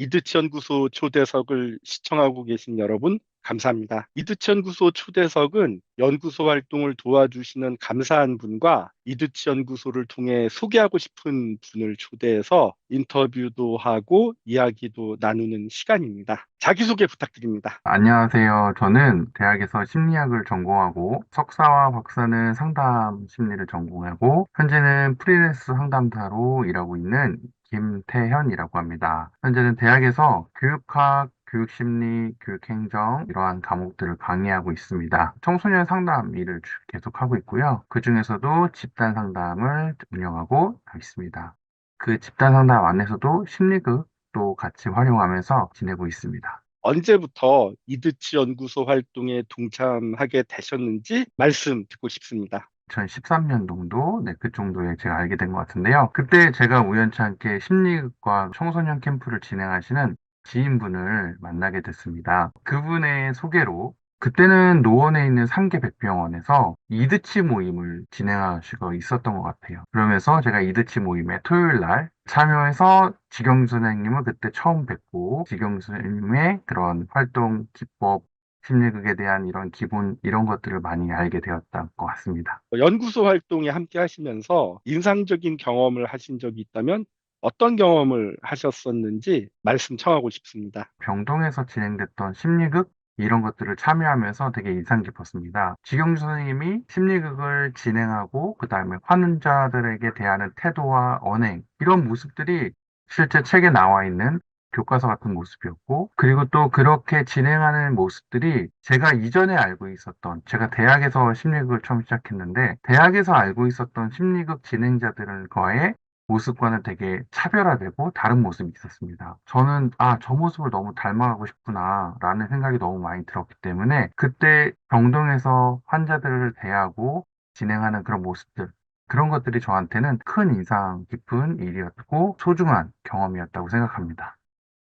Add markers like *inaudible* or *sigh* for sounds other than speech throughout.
이드치 연구소 초대석을 시청하고 계신 여러분, 감사합니다. 이드치 연구소 초대석은 연구소 활동을 도와주시는 감사한 분과 이드치 연구소를 통해 소개하고 싶은 분을 초대해서 인터뷰도 하고 이야기도 나누는 시간입니다. 자기소개 부탁드립니다. 안녕하세요. 저는 대학에서 심리학을 전공하고 석사와 박사는 상담 심리를 전공하고 현재는 프리랜서 상담사로 일하고 있는 김태현이라고 합니다. 현재는 대학에서 교육학, 교육심리, 교육행정 이러한 과목들을 강의하고 있습니다. 청소년 상담 일을 주- 계속하고 있고요. 그 중에서도 집단 상담을 운영하고 있습니다. 그 집단 상담 안에서도 심리극도 같이 활용하면서 지내고 있습니다. 언제부터 이드치 연구소 활동에 동참하게 되셨는지 말씀 듣고 싶습니다. 2013년도도 네, 그 정도에 제가 알게 된 것 같은데요. 그때 제가 우연치 않게 심리과 청소년 캠프를 진행하시는 지인분을 만나게 됐습니다. 그분의 소개로 그때는 노원에 있는 상계백병원에서 이드치 모임을 진행하시고 있었던 것 같아요. 그러면서 제가 이드치 모임에 토요일 날 참여해서 지경 선생님을 그때 처음 뵙고 지경 선생님의 그런 활동 기법 심리극에 대한 이런 기본 이런 것들을 많이 알게 되었던 것 같습니다. 연구소 활동에 함께 하시면서 인상적인 경험을 하신 적이 있다면 어떤 경험을 하셨었는지 말씀 청하고 싶습니다. 병동에서 진행됐던 심리극 이런 것들을 참여하면서 되게 인상 깊었습니다. 지경주 선생님이 심리극을 진행하고 그 다음에 환자들에게 대하는 태도와 언행 이런 모습들이 실제 책에 나와 있는 교과서 같은 모습이었고 그리고 또 그렇게 진행하는 모습들이 제가 이전에 알고 있었던 제가 대학에서 심리극을 처음 시작했는데 대학에서 알고 있었던 심리극 진행자들과의 모습과는 되게 차별화되고 다른 모습이 있었습니다. 저는 아, 저 모습을 너무 닮아가고 싶구나 라는 생각이 너무 많이 들었기 때문에 그때 병동에서 환자들을 대하고 진행하는 그런 모습들 그런 것들이 저한테는 큰 인상 깊은 일이었고 소중한 경험이었다고 생각합니다.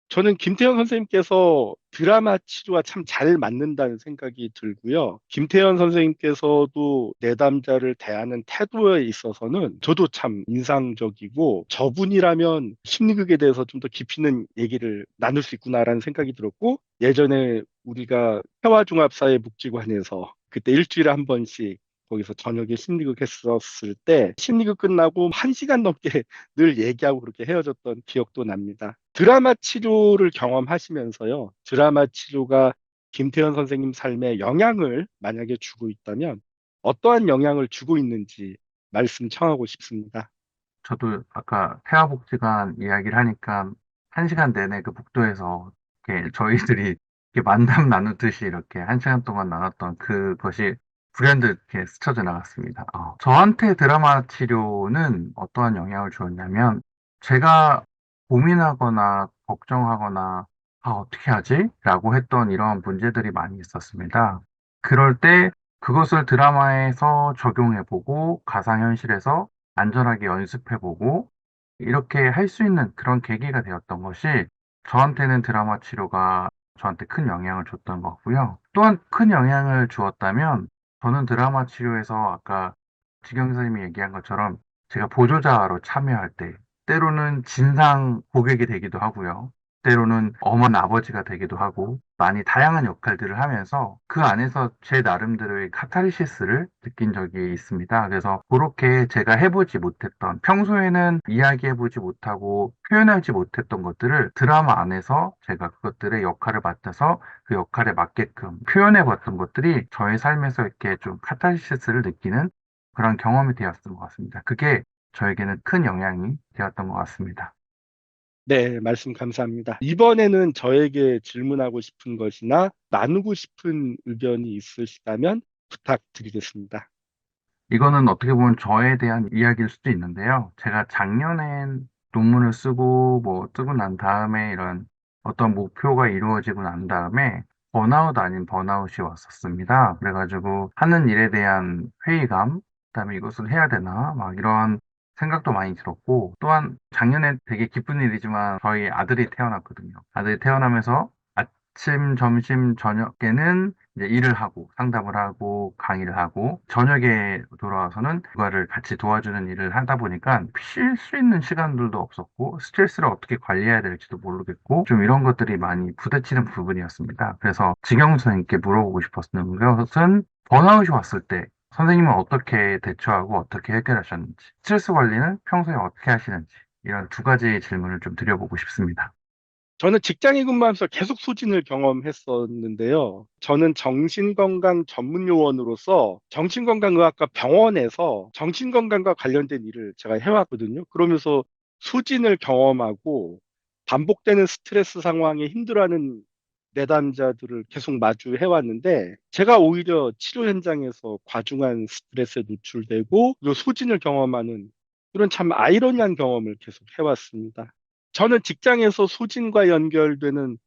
저는 김태현 선생님께서 드라마 치료와 참 잘 맞는다는 생각이 들고요. 김태현 선생님께서도 내담자를 대하는 태도에 있어서는 저도 참 인상적이고 저분이라면 심리극에 대해서 좀 더 깊이 있는 얘기를 나눌 수 있구나라는 생각이 들었고 예전에 우리가 태화종합사회복지관에서 그때 일주일에 한 번씩 거기서 저녁에 심리극 했었을 때 심리극 끝나고 한 시간 넘게 *laughs* 늘 얘기하고 그렇게 헤어졌던 기억도 납니다. 드라마 치료를 경험하시면서요. 드라마 치료가 김태현 선생님 삶에 영향을 만약에 주고 있다면 어떠한 영향을 주고 있는지 말씀 청하고 싶습니다. 저도 아까 태아복지관 이야기를 하니까 한 시간 내내 그 복도에서 이렇게 저희들이 이렇게 만담 *laughs* 나누듯이 이렇게 한 시간 동안 나눴던 그것이 불현듯 이렇게 스쳐 지나갔습니다. 어, 저한테 드라마 치료는 어떠한 영향을 주었냐면 제가 고민하거나 걱정하거나 아, 어떻게 하지? 라고 했던 이런 문제들이 많이 있었습니다. 그럴 때 그것을 드라마에서 적용해 보고 가상현실에서 안전하게 연습해 보고 이렇게 할 수 있는 그런 계기가 되었던 것이 저한테는 드라마 치료가 저한테 큰 영향을 줬던 것 같고요. 또한 큰 영향을 주었다면 저는 드라마 치료에서 아까 지경 선생님이 얘기한 것처럼 제가 보조자로 참여할 때 때로는 진상 고객이 되기도 하고요. 때로는 엄한 아버지가 되기도 하고 많이 다양한 역할들을 하면서 그 안에서 제 나름대로의 카타르시스를 느낀 적이 있습니다. 그래서 그렇게 제가 해보지 못했던 평소에는 이야기해보지 못하고 표현하지 못했던 것들을 드라마 안에서 제가 그것들의 역할을 맡아서 그 역할에 맞게끔 표현해봤던 것들이 저의 삶에서 이렇게 좀 카타르시스를 느끼는 그런 경험이 되었던 것 같습니다. 그게 저에게는 큰 영향이 되었던 것 같습니다. 네, 말씀 감사합니다. 이번에는 저에게 질문하고 싶은 것이나 나누고 싶은 의견이 있으시다면 부탁드리겠습니다. 이거는 어떻게 보면 저에 대한 이야기일 수도 있는데요. 제가 작년엔 논문을 쓰고 뭐 쓰고 난 다음에 이런 어떤 목표가 이루어지고 난 다음에 번아웃 아닌 번아웃이 왔었습니다. 그래가지고 하는 일에 대한 회의감, 그다음에 이것을 해야 되나 막 이런 생각도 많이 들었고 또한 작년에 되게 기쁜 일이지만 저희 아들이 태어났거든요. 아들이 태어나면서 아침, 점심, 저녁에는 이제 일을 하고 상담을 하고 강의를 하고 저녁에 돌아와서는 그거를 같이 도와주는 일을 하다 보니까 쉴 수 있는 시간들도 없었고 스트레스를 어떻게 관리해야 될지도 모르겠고 좀 이런 것들이 많이 부딪히는 부분이었습니다. 그래서 지경 선생님께 물어보고 싶었는 것은 번아웃이 왔을 때 선생님은 어떻게 대처하고 어떻게 해결하셨는지 스트레스 관리는 평소에 어떻게 하시는지 이런 두 가지 질문을 좀 드려보고 싶습니다. 저는 직장에 근무하면서 계속 소진을 경험했었는데요. 저는 정신건강 전문 요원으로서 정신건강의학과 병원에서 정신건강과 관련된 일을 제가 해왔거든요. 그러면서 소진을 경험하고 반복되는 스트레스 상황에 힘들어하는 내담자들을 계속 마주해 왔는데 제가 오히려 치료 현장에서 과중한 스트레스에 노출되고 그리고 소진을 경험하는 이런 참 아이러니한 경험을 계속 해왔습니다. 저는 직장에서 소진과 연결되는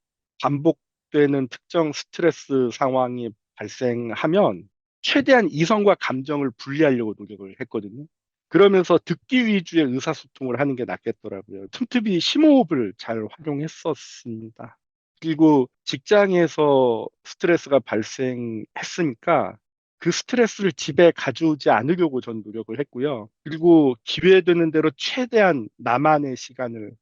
반복되는 특정 스트레스 상황이 발생하면 최대한 이성과 감정을 분리하려고 노력을 했거든요. 그러면서 듣기 위주의 의사소통을 하는 게 낫겠더라고요. 틈틈이 심호흡을 잘 활용했었습니다. 그리고 직장에서 스트레스가 발생했으니까 그 스트레스를 집에 가져오지 않으려고 전 노력을 했고요. 그리고 기회되는 대로 최대한 나만의 시간을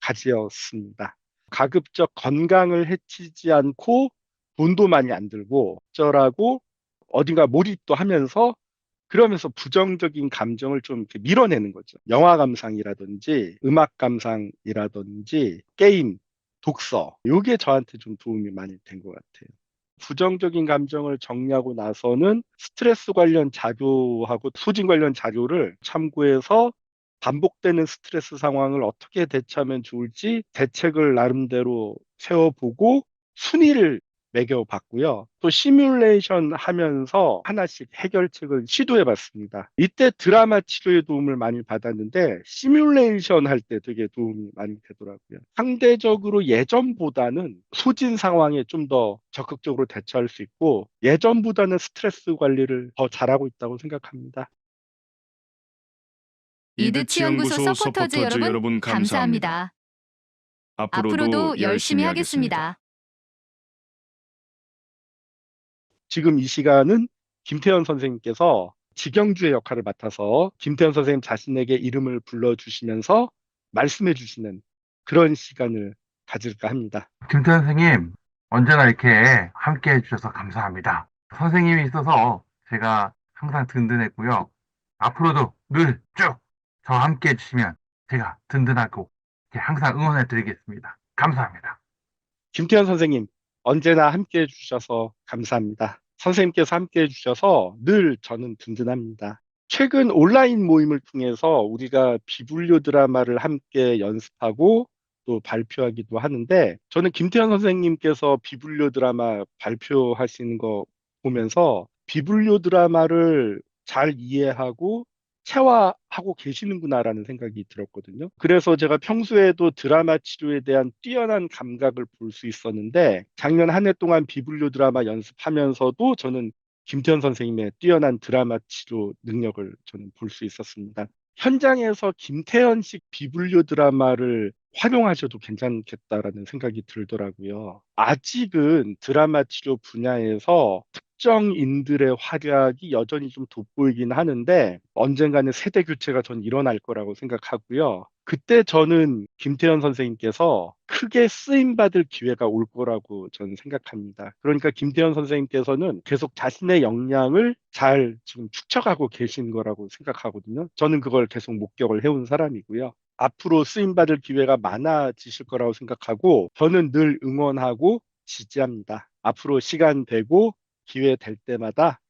가지었습니다. 가급적 건강을 해치지 않고 돈도 많이 안 들고 적절하고 어딘가 몰입도 하면서 그러면서 부정적인 감정을 좀 이렇게 밀어내는 거죠. 영화 감상이라든지 음악 감상이라든지 게임, 독서. 이게 저한테 좀 도움이 많이 된 것 같아요. 부정적인 감정을 정리하고 나서는 스트레스 관련 자료하고 소진 관련 자료를 참고해서 반복되는 스트레스 상황을 어떻게 대처하면 좋을지 대책을 나름대로 세워보고 순위를 매겨봤고요. 또 시뮬레이션 하면서 하나씩 해결책을 시도해봤습니다. 이때 드라마 치료에 도움을 많이 받았는데 시뮬레이션 할 때 되게 도움이 많이 되더라고요. 상대적으로 예전보다는 소진 상황에 좀 더 적극적으로 대처할 수 있고 예전보다는 스트레스 관리를 더 잘하고 있다고 생각합니다. 이드치 연구소 서포터즈 여러분 감사합니다. 앞으로도 열심히 하겠습니다. 지금 이 시간은 김태현 선생님께서 직영주의 역할을 맡아서 김태현 선생님 자신에게 이름을 불러주시면서 말씀해 주시는 그런 시간을 가질까 합니다. 김태현 선생님, 언제나 이렇게 함께 해주셔서 감사합니다. 선생님이 있어서 제가 항상 든든했고요. 앞으로도 늘 쭉 저와 함께 해주시면 제가 든든하고 항상 응원해 드리겠습니다. 감사합니다. 김태현 선생님, 언제나 함께 해주셔서 감사합니다. 선생님께서 함께 해주셔서 늘 저는 든든합니다. 최근 온라인 모임을 통해서 우리가 비불료 드라마를 함께 연습하고 또 발표하기도 하는데 저는 김태현 선생님께서 비불료 드라마 발표하시는 거 보면서 비불료 드라마를 잘 이해하고 체화하고 계시는구나라는 생각이 들었거든요. 그래서 제가 평소에도 드라마 치료에 대한 뛰어난 감각을 볼 수 있었는데 작년 한 해 동안 비불료 드라마 연습하면서도 저는 김태현 선생님의 뛰어난 드라마 치료 능력을 저는 볼 수 있었습니다. 현장에서 김태현식 비불료 드라마를 활용하셔도 괜찮겠다라는 생각이 들더라고요. 아직은 드라마 치료 분야에서 특정인들의 활약이 여전히 좀 돋보이긴 하는데 언젠가는 세대 교체가 전 일어날 거라고 생각하고요. 그때 저는 김태현 선생님께서 크게 쓰임받을 기회가 올 거라고 저는 생각합니다. 그러니까 김태현 선생님께서는 계속 자신의 역량을 잘 지금 축적하고 계신 거라고 생각하거든요. 저는 그걸 계속 목격을 해온 사람이고요. 앞으로 쓰임받을 기회가 많아지실 거라고 생각하고 저는 늘 응원하고 지지합니다. 앞으로 시간 되고 기회 될 때마다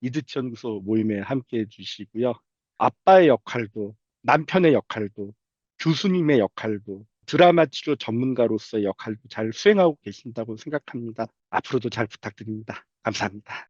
이드치 연구소 모임에 함께 해 주시고요. 아빠의 역할도 남편의 역할도 교수님의 역할도 드라마 치료 전문가로서의 역할도 잘 수행하고 계신다고 생각합니다. 앞으로도 잘 부탁드립니다. 감사합니다.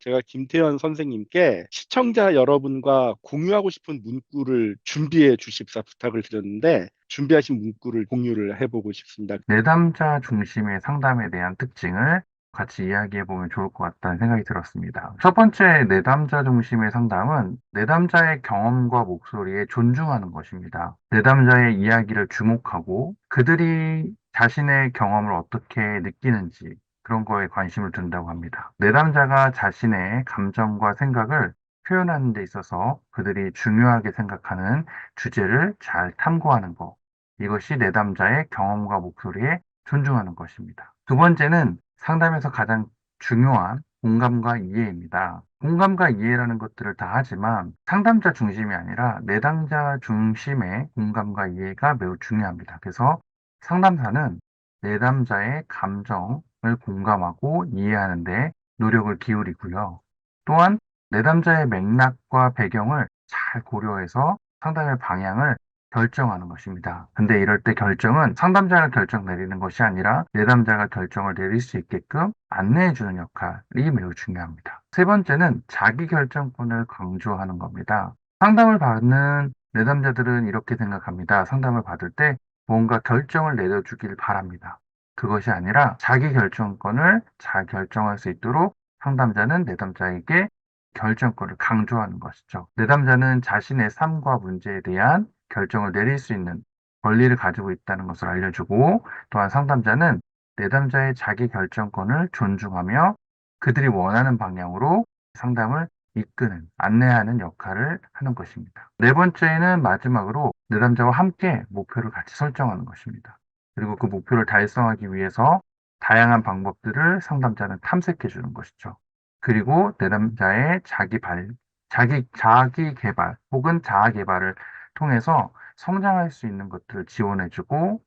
제가 김태현 선생님께 시청자 여러분과 공유하고 싶은 문구를 준비해 주십사 부탁을 드렸는데 준비하신 문구를 공유를 해보고 싶습니다. 내담자 중심의 상담에 대한 특징을 같이 이야기해 보면 좋을 것 같다는 생각이 들었습니다. 첫 번째 내담자 중심의 상담은 내담자의 경험과 목소리에 존중하는 것입니다. 내담자의 이야기를 주목하고 그들이 자신의 경험을 어떻게 느끼는지 그런 거에 관심을 둔다고 합니다. 내담자가 자신의 감정과 생각을 표현하는 데 있어서 그들이 중요하게 생각하는 주제를 잘 탐구하는 것. 이것이 내담자의 경험과 목소리에 존중하는 것입니다. 두 번째는 상담에서 가장 중요한 공감과 이해입니다. 공감과 이해라는 것들을 다 하지만 상담자 중심이 아니라 내담자 중심의 공감과 이해가 매우 중요합니다. 그래서 상담사는 내담자의 감정을 공감하고 이해하는데 노력을 기울이고요. 또한 내담자의 맥락과 배경을 잘 고려해서 상담의 방향을 결정하는 것입니다. 근데 이럴 때 결정은 상담자가 결정 내리는 것이 아니라 내담자가 결정을 내릴 수 있게끔 안내해 주는 역할이 매우 중요합니다. 세 번째는 자기 결정권을 강조하는 겁니다. 상담을 받는 내담자들은 이렇게 생각합니다. 상담을 받을 때 뭔가 결정을 내려주길 바랍니다. 그것이 아니라 자기 결정권을 잘 결정할 수 있도록 상담자는 내담자에게 결정권을 강조하는 것이죠. 내담자는 자신의 삶과 문제에 대한 결정을 내릴 수 있는 권리를 가지고 있다는 것을 알려주고 또한 상담자는 내담자의 자기 결정권을 존중하며 그들이 원하는 방향으로 상담을 이끄는, 안내하는 역할을 하는 것입니다. 네 번째는 마지막으로 내담자와 함께 목표를 같이 설정하는 것입니다. 그리고 그 목표를 달성하기 위해서 다양한 방법들을 상담자는 탐색해 주는 것이죠. 그리고 내담자의 자기 발, 자기, 자기 개발 혹은 자아 개발을 통해서 성장할 수 있는 것들을 지원해 주고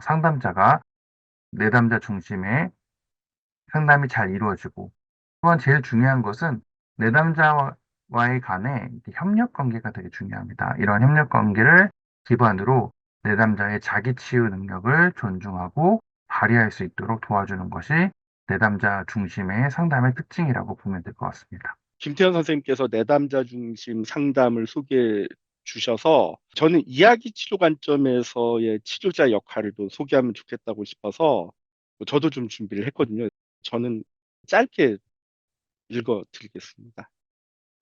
상담자가 내담자 중심의 상담이 잘 이루어지고 또한 제일 중요한 것은 내담자와의 간에 협력 관계가 되게 중요합니다. 이러한 협력 관계를 기반으로 내담자의 자기 치유 능력을 존중하고 발휘할 수 있도록 도와주는 것이 내담자 중심의 상담의 특징이라고 보면 될 것 같습니다. 김태현 선생님께서 내담자 중심 상담을 소개해 주셔서 저는 이야기 치료 관점에서의 치료자 역할을 또 소개하면 좋겠다고 싶어서 저도 좀 준비를 했거든요. 저는 짧게 읽어 드리겠습니다.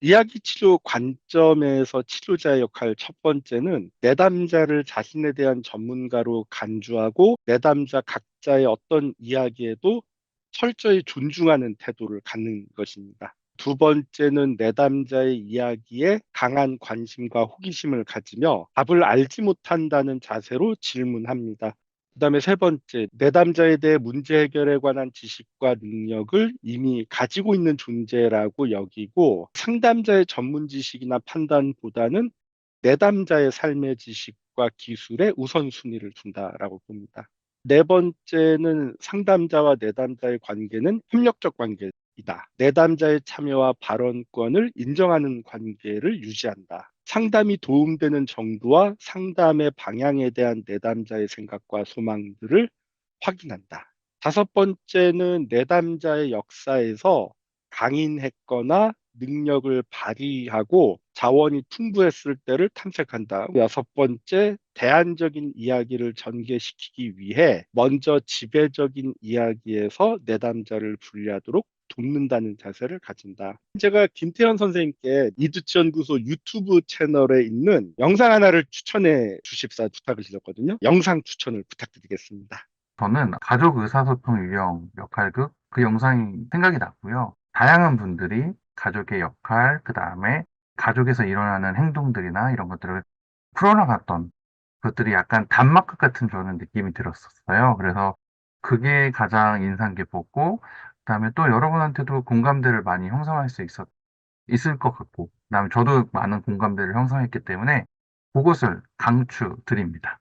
이야기 치료 관점에서 치료자의 역할 첫 번째는 내담자를 자신에 대한 전문가로 간주하고 내담자 각자의 어떤 이야기에도 철저히 존중하는 태도를 갖는 것입니다. 두 번째는 내담자의 이야기에 강한 관심과 호기심을 가지며 답을 알지 못한다는 자세로 질문합니다. 그 다음에 세 번째, 내담자에 대해 문제 해결에 관한 지식과 능력을 이미 가지고 있는 존재라고 여기고 상담자의 전문 지식이나 판단보다는 내담자의 삶의 지식과 기술에 우선순위를 둔다라고 봅니다. 네 번째는 상담자와 내담자의 관계는 협력적 관계 이다. 내담자의 참여와 발언권을 인정하는 관계를 유지한다. 상담이 도움되는 정도와 상담의 방향에 대한 내담자의 생각과 소망들을 확인한다. 다섯 번째는 내담자의 역사에서 강인했거나 능력을 발휘하고 자원이 풍부했을 때를 탐색한다. 여섯 번째, 대안적인 이야기를 전개시키기 위해 먼저 지배적인 이야기에서 내담자를 분리하도록 돕는다는 자세를 가진다. 제가 김태현 선생님께 이두치 연구소 유튜브 채널에 있는 영상 하나를 추천해 주십사 부탁을 드렸거든요. 영상 추천을 부탁드리겠습니다. 저는 가족 의사소통 유형 역할극 그 영상이 생각이 났고요. 다양한 분들이 가족의 역할, 그 다음에 가족에서 일어나는 행동들이나 이런 것들을 풀어나갔던 것들이 약간 단막극 같은 저는 느낌이 들었었어요. 그래서 그게 가장 인상 깊었고, 그 다음에 또 여러분한테도 공감대를 많이 형성할 수 있었, 있을 것 같고, 그 다음에 저도 많은 공감대를 형성했기 때문에 그것을 강추 드립니다.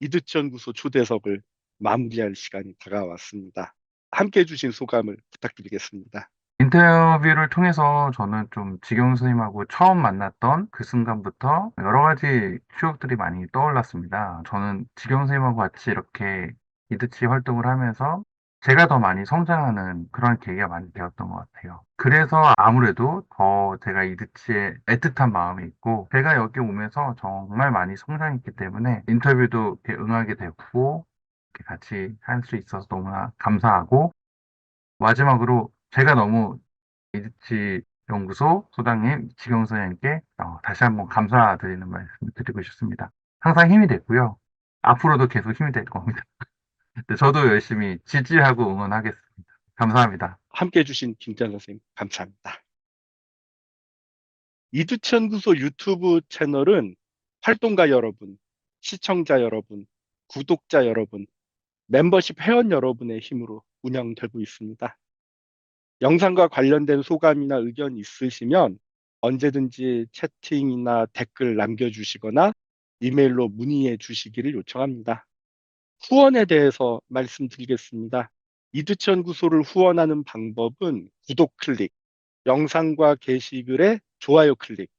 이두치 연구소 초대석을 마무리할 시간이 다가왔습니다. 함께 해주신 소감을 부탁드리겠습니다. 인터뷰를 통해서 저는 좀 지경 선생님하고 처음 만났던 그 순간부터 여러 가지 추억들이 많이 떠올랐습니다. 저는 지경 선생님하고 같이 이렇게 이드치 활동을 하면서 제가 더 많이 성장하는 그런 계기가 많이 되었던 것 같아요. 그래서 아무래도 더 제가 이드치에 애틋한 마음이 있고 제가 여기 오면서 정말 많이 성장했기 때문에 인터뷰도 응하게 이렇게 같이 할 수 있어서 너무나 감사하고 마지막으로 제가 너무 이드치 연구소 소장님, 지경 선생님께 어, 다시 한번 감사드리는 말씀을 드리고 싶습니다. 항상 힘이 됐고요. 앞으로도 계속 힘이 될 겁니다. *laughs* 네, 저도 열심히 지지하고 응원하겠습니다. 감사합니다. 함께 해주신 김태현 선생님 감사합니다. 이두치 연구소 유튜브 채널은 활동가 여러분, 시청자 여러분, 구독자 여러분, 멤버십 회원 여러분의 힘으로 운영되고 있습니다. 영상과 관련된 소감이나 의견 있으시면 언제든지 채팅이나 댓글 남겨주시거나 이메일로 문의해 주시기를 요청합니다. 후원에 대해서 말씀드리겠습니다. 이두치 연구소를 후원하는 방법은 구독 클릭, 영상과 게시글에 좋아요 클릭,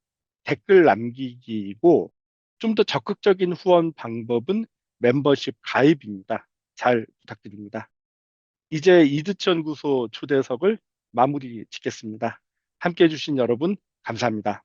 댓글 남기기이고 좀 더 적극적인 후원 방법은 멤버십 가입입니다. 잘 부탁드립니다. 이제 이두치 연구소 초대석을 마무리 짓겠습니다. 함께 해주신 여러분 감사합니다.